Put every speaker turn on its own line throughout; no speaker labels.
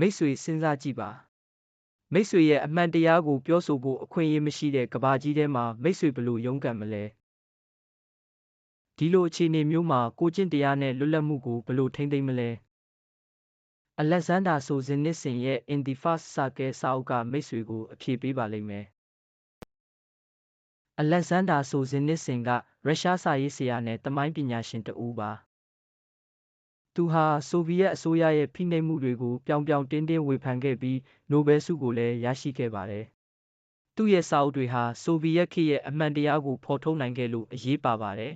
မိတ်ဆွေစဉ်းစားကြည့်ပါမိတ်ဆွေရဲ့အမှန်တရားကိုပြောဆိုဖို့အခွင့်အရေးမရှိတဲ့ကဘာကြီးထဲမှာမိတ်ဆွေဘလို့ရုန်းကန်မလဲဒီလိုအခြေအနေမျိုးမှာကိုကျင့်တရားနဲ့လွတ်လပ်မှုကိုဘလို့ထိမ့်သိမ်းမလဲအလက်ဇန်ဒါဆိုဇင်နစ်စင်ရဲ့ In the First Circle စာအုပ်ကမိတ်ဆွေကိုအဖြေပေးပါလိမ့်မယ်အလက်ဇန်ဒါဆိုဇင်နစ်စင်ကရုရှားစာရေးဆရာနဲ့တမိုင်းပညာရှင်တဦးပါ သူဟာဆိုဗီယက်အစိုးရရဲ့ဖိနှိပ်မှုတွေကိုပြောင်ပြောင်တင်းတင်းဝေဖန်ခဲ့ပြီးနိုဘယ်ဆုကိုလည်းရရှိခဲ့ပါတယ်သူ့ရဲ့စာအုပ်တွေဟာဆိုဗီယက်ခေတ်ရဲ့အမှန်တရားကိုဖော်ထုတ်နိုင်ခဲ့လို့အရေးပါပါတယ်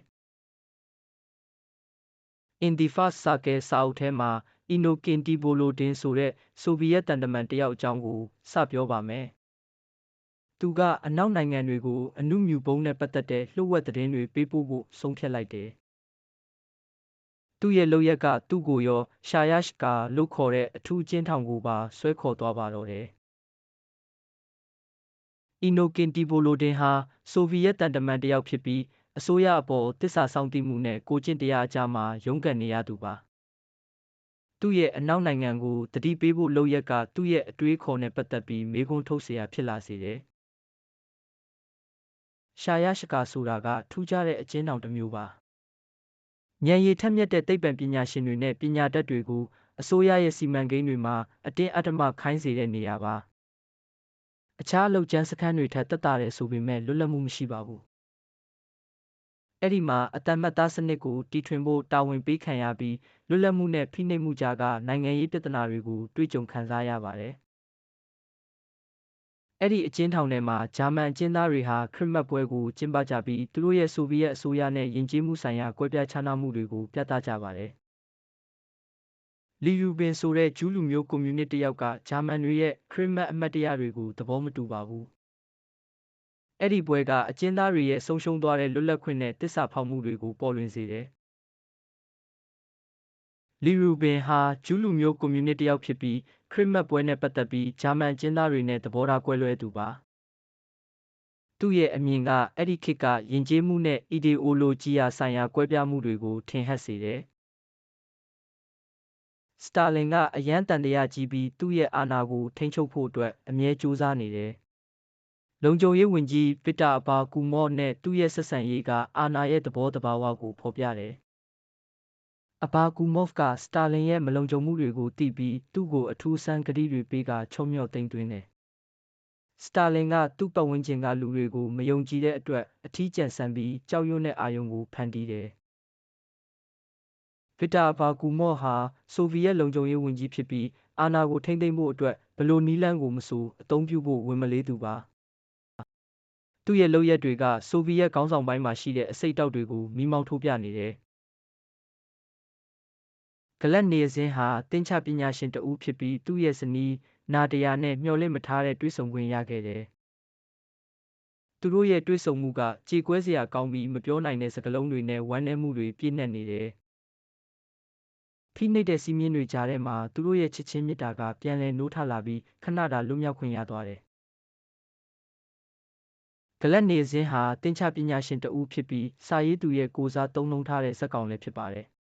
In the First Circle စာအုပ်ထဲမှာအီနိုကင်တီဘိုလိုဒင်ဆိုတဲ့ဆိုဗီယက်တန်တမန်တယောက်အကြောင်းကိုစပြောပါမယ်။သူကအနောက်နိုင်ငံတွေကိုအနုမြူပုံးနဲ့ပတ်သက်တဲ့လှုပ်ဝက်သတင်းတွေပေးပို့ဖို့ဆုံးဖြတ်လိုက်တယ်။ သူ့ရဲ့လုပ်ရက်က သူ့ကိုရော ရှာယာရှ်ကာ လို့ခေါ်တဲ့ အထူးအကျဉ်းထောင်ကိုပါ ဆွဲခေါ်သွားပါတော့တယ်။အီနိုကင်တီဗိုလိုဒင်ဟာ ဆိုဗီယက်သံတမန်တယောက်ဖြစ်ပြီး အစိုးရအပေါ် သစ္စာစောင့်သိမှုနဲ့ ကိုယ်ကျင့်တရားအကြားမှာ ရုန်းကန်နေရသူပါ။သူ့ရဲ့အနောက်နိုင်ငံကို သတိပေးဖို့လုပ်ရပ်က သူ့ရဲ့အတွေးအခေါ်နဲ့ပတ်သက်ပြီး မေးခွန်းထုတ်စရာဖြစ်လာစေတယ်။ရှာယာရှ်ကာဆိုတာက ထူးခြားတဲ့ အကျဉ်းထောင်တစ်မျိုးပါ ဉာဏ်ရည်ထက်မြက်တဲ့သိပ္ပံပညာရှင်တွေနဲ့ပညာတတ်တွေကိုအစိုးရရဲ့စီမံကိန်းတွေမှာအတင်းအဓမ္မခိုင်းစေတဲ့နေရာပါအခြားအလုပ်ကျန်းစခန်းတွေထက်တက်တာတယ်ဆိုပေမဲ့လွတ်လပ်မှုမရှိပါဘူးအဲ့ဒီမှာအတမတ်သားစနစ်ကိုတီထွင်ဖို့တာဝန်ပေးခံရပြီးလွတ်လပ်မှုနဲ့ဖိနှိပ်မှုကြားကနိုင်ငံရေးပြဿနာတွေကိုတွေ့ကြုံခံစားရပါတယ်။ အဲ့ဒီအကျဉ်းထောင်ထဲမှာဂျာမန်အကျဉ်းသားတွေဟာခရစ်မတ်ပွဲကိုကျင်းပကြပြီးသူတို့ရဲ့ဆိုဗီယက်အစိုးရနဲ့ယဉ်ကျေးမှုဆိုင်ရာကွဲပြားခြားနားမှုတွေကိုပြသကြပါတယ်။လီယူဘင်ဆိုတဲ့ဂျူးလူမျိုးကွန်မြူနစ်တစ်ယောက်ကဂျာမန်တွေရဲ့ခရစ်မတ်အမတ်တရားတွေကိုသဘောမတူပါဘူး။အဲ့ဒီပွဲကအကျဉ်းသားတွေရဲ့ဆုံးရှုံးသွားတဲ့လွတ်လပ်ခွင့်နဲ့တစ္ဆာဖောက်မှုတွေကိုပေါ်လွင်စေတယ်။လီရူဘင်ဟာဂျူးလူမျိုးကွန်မြူနစ်တစ်ယောက်ဖြစ်ပြီး ခရစ်မတ်ပွဲနဲ့ပတ်သက်ပြီးဂျာမန်ကျင်းသားတွေနဲ့သဘောထားကွဲလွဲသူပါ။သူ့ရဲ့အမြင်ကအဲ့ဒီခေတ်ကယဉ်ကျေးမှုနဲ့အီဒီအိုလိုဂျီယာဆိုင်ရာကွဲပြားမှုတွေကိုထင်ဟပ်စေတယ်။စတာလင်ကအယမ်းတန်တရားကြီးပြီးသူ့ရဲ့အာဏာကိုထိန်းချုပ်ဖို့အတွက်အမြဲကြိုးစားနေတယ်။လုံခြုံရေးဝန်ကြီးဗစ်တာဘာကူမော့နဲ့သူ့ရဲ့ဆက်ဆံရေးကအာဏာရဲ့သဘောတဘာဝကိုဖော်ပြတယ်။ အဘာကူမော့ဖ်ကစတာလင်ရဲ့မလုံခြုံမှုတွေကိုသိပြီးသူ့ကိုအထူးဆန်းကတိတွေပေးကချုံမြော့သိမ်းသွင်းတယ်။စတာလင်ကသူ့ပတ်ဝန်းကျင်ကလူတွေကိုမယုံကြည်တဲ့အတွက်အထီးကျန်ဆန်ပြီးကြောက်ရွံ့တဲ့အာယုံကိုဖန်တီးတယ်။ဗစ်တာဘာကူမော့ဟာဆိုဗီယက်လုံခြုံရေးဝန်ကြီးဖြစ်ပြီးအာဏာကိုထိန်းသိမ်းဖို့အတွက်ဘလို့နီးလန်းကိုမဆိုအသုံးပြုဖို့ဝင်မလေးသူပါ။သူ့ရဲ့လုပ်ရက်တွေကဆိုဗီယက်ခေါင်းဆောင်ပိုင်းမှာရှိတဲ့အစိတ်အတောက်တွေကိုမီးမောင်းထိုးပြနေတယ်။ ဂလက်နေဇင်းဟာတင်ချပညာရှင်တဦးဖြစ်ပြီးသူ့ရဲ့ဇနီးနာတယာနဲ့မျှော်လင့်မထားတဲ့တွေ့ဆုံခွင့်ရခဲ့တယ်။သူတို့ရဲ့တွေ့ဆုံမှုကကြေကွဲစရာကောင်းပြီးမပြောနိုင်တဲ့စကားလုံးတွေနဲ့ဝမ်းနည်းမှုတွေပြည့်နှက်နေတယ်။ဖိနှိပ်တဲ့စီးမြင်တွေကြားထဲမှာသူတို့ရဲ့ချစ်ချင်းမေတ္တာကပြန်လည်နိုးထလာပြီးခဏတာလွတ်မြောက်ခွင့်ရသွားတယ်ဂလက်နေဇင်းဟာတင်ချပညာရှင်တဦးဖြစ်ပြီးစာရေးသူရဲ့ကိုစားသုံးနှုံးထားတဲ့ဇာတ်ကောင်လည်းဖြစ်ပါတယ်။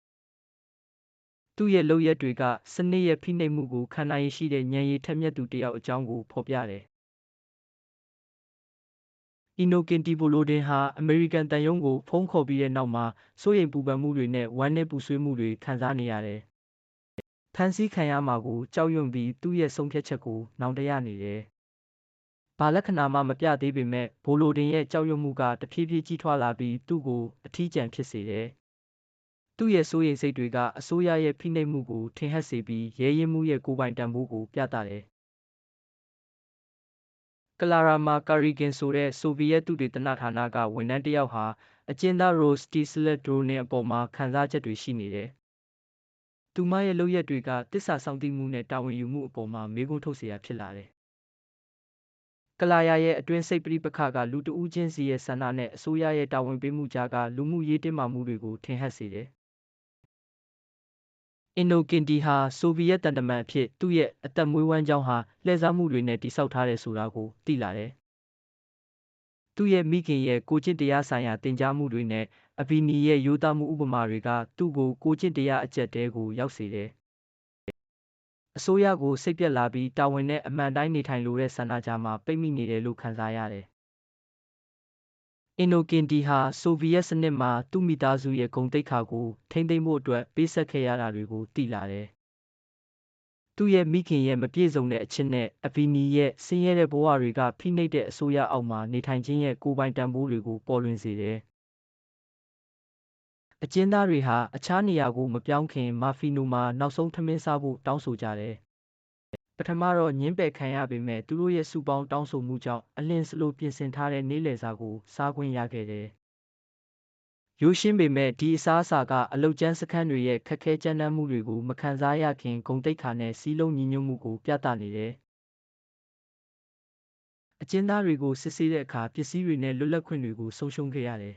သူ့ရဲ့လုပ်ရက်တွေက စနစ်ရဲ့ဖိနှိပ်မှုကိုခံနိုင်ရရှိတဲ့ဉာဏ်ရည်ထက်မြက်သူတစ်ယောက်အကြောင်းကိုဖော်ပြတယ်။အီနိုကင်တီဘိုလိုဒင်ဟာ အမေရိကန်တန်ယုံကို ဖုံးခေါ်ပြီးတဲ့နောက်မှာ စိုးရိမ်ပူပန်မှုတွေနဲ့ ဝမ်းနည်းပူဆွေးမှုတွေ ခံစားနေရတယ်။ဖန်ဆီးခံရမှာကို ကြောက်ရွံ့ပြီး သူ့ရဲ့ဆုံးဖြတ်ချက်ကိုနောင်တရနေတယ်။ဘာလက္ခဏာမှ မပြသေးပေမဲ့ဘိုလိုဒင်ရဲ့ ကြောက်ရွံ့မှုက တဖြည်းဖြည်းကြီးထွားလာပြီး သူ့ကို အထီးကျန်ဖြစ်စေတယ်။ သူ့ရဲ့စိုးရိမ်စိတ်တွေကအစိုးရရဲ့ဖိနှိပ်မှုကိုထင်ဟပ်စေပြီးရဲရင်မှုရဲ့ကိုယ်ပိုင်တန်ဖိုးကိုပြသတယ်။ကလာရာမာကာရီဂင်ဆိုတဲ့ဆိုဗီယက်သူတွေတနဌာနကဝန်ထမ်းတစ်ယောက်ဟာအကျဉ်းသားရိုစတီစလက်ဒရိုနဲ့အပေါ်မှာခံစားချက်တွေရှိနေတယ်။သူမရဲ့လုပ်ရက်တွေကတစ္ဆာဆောင်သိမှုနဲ့တာဝန်ယူမှုအပေါ်မှာမေးခွန်းထုတ်เสียဖြစ်လာတယ်ကလာယာရဲ့အတွင်းစိတ်ပရိပခကလူတဦးချင်းစီရဲ့ဆန္ဒနဲ့အစိုးရရဲ့တာဝန်ပေးမှုကြားကလူမှုရေးတင်းမာမှုတွေကိုထင်ဟပ်စေတယ်။ အင်နိုကင်တီဟာ ဆိုဗီယက်တန်တမန်အဖြစ် သူ့ရဲ့အသက်မွေးဝမ်းကြောင်းဟာ လှည့်စားမှုတွေနဲ့တိစောက်ထားတယ်ဆိုတာကို သိလာတယ်။သူ့ရဲ့မိခင်ရဲ့ ကိုကျင့်တရားဆိုင်ရာတင် जा မှုတွေနဲ့ အဘီနီရဲ့ ရိုးသားမှုဥပမာတွေက သူ့ကို ကိုကျင့်တရား အကျက်တဲကို ရောက်စေတယ် အစိုးရကို စိတ်ပြက်လာပြီး တာဝန်နဲ့ အမှန်တိုင်း နေထိုင်လိုတဲ့ ဆန္ဒကြားမှာ ပိတ်မိနေတယ်လို့ ခံစားရတယ်။ အင်နိုကင်တီဟာ ဆိုဗီယက်စနစ်မှာ သူ့မိသားစုရဲ့ဂုဏ်သိက္ခာကို ထိမ့်သိမ်းဖို့အတွက် ပေးဆက်ခဲ့ရတာတွေကို သိလာတယ်။သူ့ရဲ့မိခင်ရဲ့မပြည့်စုံတဲ့အချစ်နဲ့ အဗီနီရဲ့ ဆင်းရဲတဲ့ဘဝတွေက ဖိနှိပ်တဲ့အစိုးရအောက်မှာ နေထိုင်ခြင်းရဲ့ ကိုယ်ပိုင်တန်ဖိုးတွေကို ပေါ်လွင်စေတယ်။အကျဉ်းသားတွေဟာ အခြားနေရာကို မပြောင်းခင် မာဖီနိုမှာ နောက်ဆုံးထမင်းစားဖို့ တောင်းဆိုကြတယ်။ ပထမတော့ငင်းပယ်ခံရပေမဲ့သူတို့ရဲ့စုပေါင်းတောင်းဆိုမှုကြောင့်အလင်းစလိုပြင်ဆင်ထားတဲ့နေ့လည်စာကိုစားခွင့်ရခဲ့တယ်။ရိုးရှင်းပေမဲ့ဒီအစားအစာကအလုတ်ကျန်းစခန်းတွေရဲ့ခက်ခဲကြမ်းတမ်းမှုတွေကိုမခံစားရခင်ဂုံတိတ်ခါနဲ့စီးလုံးညီညွတ်မှုကိုပြသနေတယ်။အကျဉ်းသားတွေကိုစစ်ဆေးတဲ့အခါပစ္စည်းတွေနဲ့လွတ်လပ်ခွင့်တွေကိုဆုံးရှုံးခဲ့ရတယ်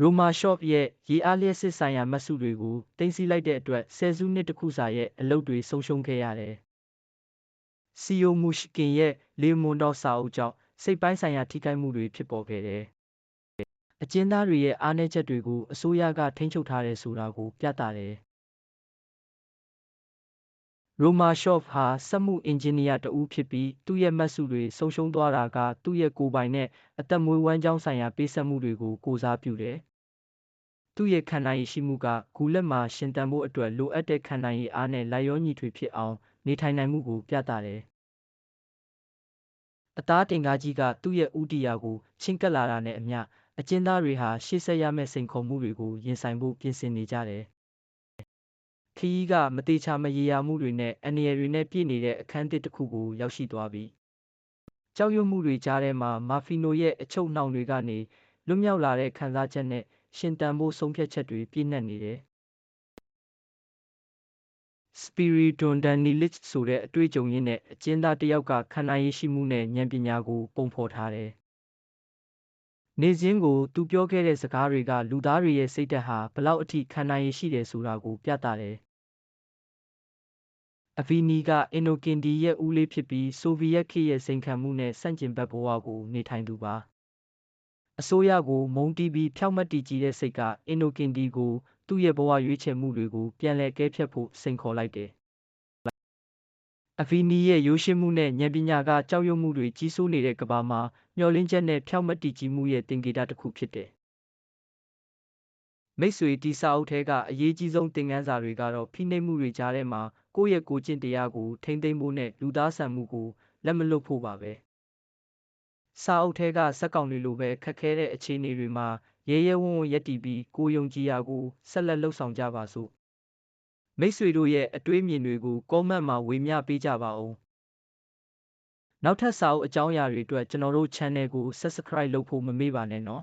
ရိုမာရှော့ဖ်ရဲ့ရေအားလျှပ်စစ်ဆိုင်ရာမတ်စုတွေကိုတင်စီလိုက်တဲ့အတွက်ဆယ်စုနှစ်တစ်ခုစာရဲ့အလုပ်တွေဆုံးရှုံးခဲ့ရတယ်။ စီယိုမူရှကင်ရဲ့လေမွန်တော်စာအုပ်ကြောင့်စိတ်ပိုင်းဆိုင်ရာထိခိုက်မှုတွေဖြစ်ပေါ်ခဲ့တယ်။အကျဉ်းသားတွေရဲ့အားနည်းချက်တွေကိုအစိုးရကထိန်းချုပ်ထားတယ်ဆိုတာကိုပြသတယ်။ရိုမာရှော့ဖ်ဟာစက်မှုအင်ဂျင်နီယာတဦးဖြစ်ပြီးသူ့ရဲ့မတ်စုတွေဆုံးရှုံးသွားတာကသူ့ရဲ့ကိုယ်ပိုင်နဲ့အသက်မွေးဝမ်းကြောင်းဆိုင်ရာပေးဆက်မှုတွေကိုကိုးစားပြုတယ်။သူ့ရဲ့ခံနိုင်ရည်ရှိမှုကဂူလက်မှာရှင်သန်ဖို့အတွက်လိုအပ်တဲ့ခံနိုင်ရည်အားနဲ့လိုက်လျောညီထွေဖြစ်အောင် နေထိုင်နိုင်မှုကိုပြသတယ်။အသားတင်ကားကြီးကသူ့ရဲ့ဦးတည်ရာကိုချဉ်းကပ်လာတာနဲ့အမျှအကျဉ်းသားတွေဟာရှေ့ဆက်ရမယ့်စိန်ခေါ်မှုတွေကိုရင်ဆိုင်ဖို့ပြင်ဆင်နေကြတယ်။ခရီးကမသေချာမရေရာမှုတွေနဲ့အန္တရာယ်တွေနဲ့ပြည့်နေတဲ့အခန်းသစ်တစ်ခုကိုရောက်ရှိသွားပြီ။ကြောက်ရွံ့မှုတွေကြားထဲမှာမာဖီနိုရဲ့အချုပ်နှောင်တွေကနေလွတ်မြောက်လာတဲ့ခံစားချက်နဲ့ရှင်သန်ဖို့ဆုံးဖြတ်ချက်တွေပြည့်နှက်နေတယ်။ Spiriton Danilich ဆိုတဲ့အတွေ့အကြုံရင်းနဲ့အကျဉ်းသားတစ်ယောက်ကခံနိုင်ရရှိမှုနဲ့ဉာဏ်ပညာကို ပုံဖော်ထားတယ်။နေစဉ်ကိုသူပြောခဲ့တဲ့စကားတွေကလူသားတွေရဲ့စိတ်ဓာတ်ဟာဘလောက်အထိခံနိုင်ရရှိတယ်ဆိုတာကိုပြသတယ်အဗီနီကအင်နိုကင်ဒီရဲ့ဦးလေးဖြစ်ပြီးဆိုဗီယက်ခေတ်ရဲ့စိန်ခံမှုနဲ့ဆန့်ကျင်ဘက်ဘဝကိုနေထိုင်သူပါ အစိုးရကိုမုန်းတီးပြီးဖြောက်မတ်တည်ကြည်တဲ့စိတ်ကအင်နိုကင်ဒီကိုသူ့ရဲ့ဘဝရွေးချယ်မှုတွေကိုပြန်လည်ကဲဖြတ်ဖို့စိန်ခေါ်လိုက်တယ်အဗီနီရဲ့ရိုးရှင်းမှုနဲ့ဉာဏ်ပညာကကြောက်ရွံ့မှုတွေကြီးစိုးနေတဲ့ကမ္ဘာမှာမျှော်လင့်ချက်နဲ့ဖြောက်မတ်တည်ကြည်မှုရဲ့သင်္ကေတတစ်ခုဖြစ်တယ်မိတ်ဆွေတီစာအုပ်ထဲကအရေးကြီးဆုံးသင်ခန်းစာတွေကတော့ဖိနှိပ်မှုတွေကြားထဲမှာကိုယ့်ရဲ့ကိုယ်ကျင့်တရားကိုထိန်းသိမ်းဖို့နဲ့လူသားဆန်မှုကိုလက်မလွတ်ဖို့ပါပဲ စာအုပ်ထဲကစက်ကောင်တွေလိုပဲခက်ခဲတဲ့အခြေအနေတွေမှာရဲရဲဝံ့ဝံ့ရပ်တည်ပြီးကိုယုံကြည်ရာကိုဆက်လက်လှုပ်ဆောင်ကြပါစို့မိတ်ဆွေတို့ရဲ့အတွေးမြင်တွေကိုကောမန့်မှာဝေမျှပေးကြပါဦးနောက်ထပ်စာအုပ်အကြောင်းအရာတွေအတွက်ကျွန်တော်တို့ channel ကို subscribe လုပ်ဖို့မမေ့ပါနဲ့နော်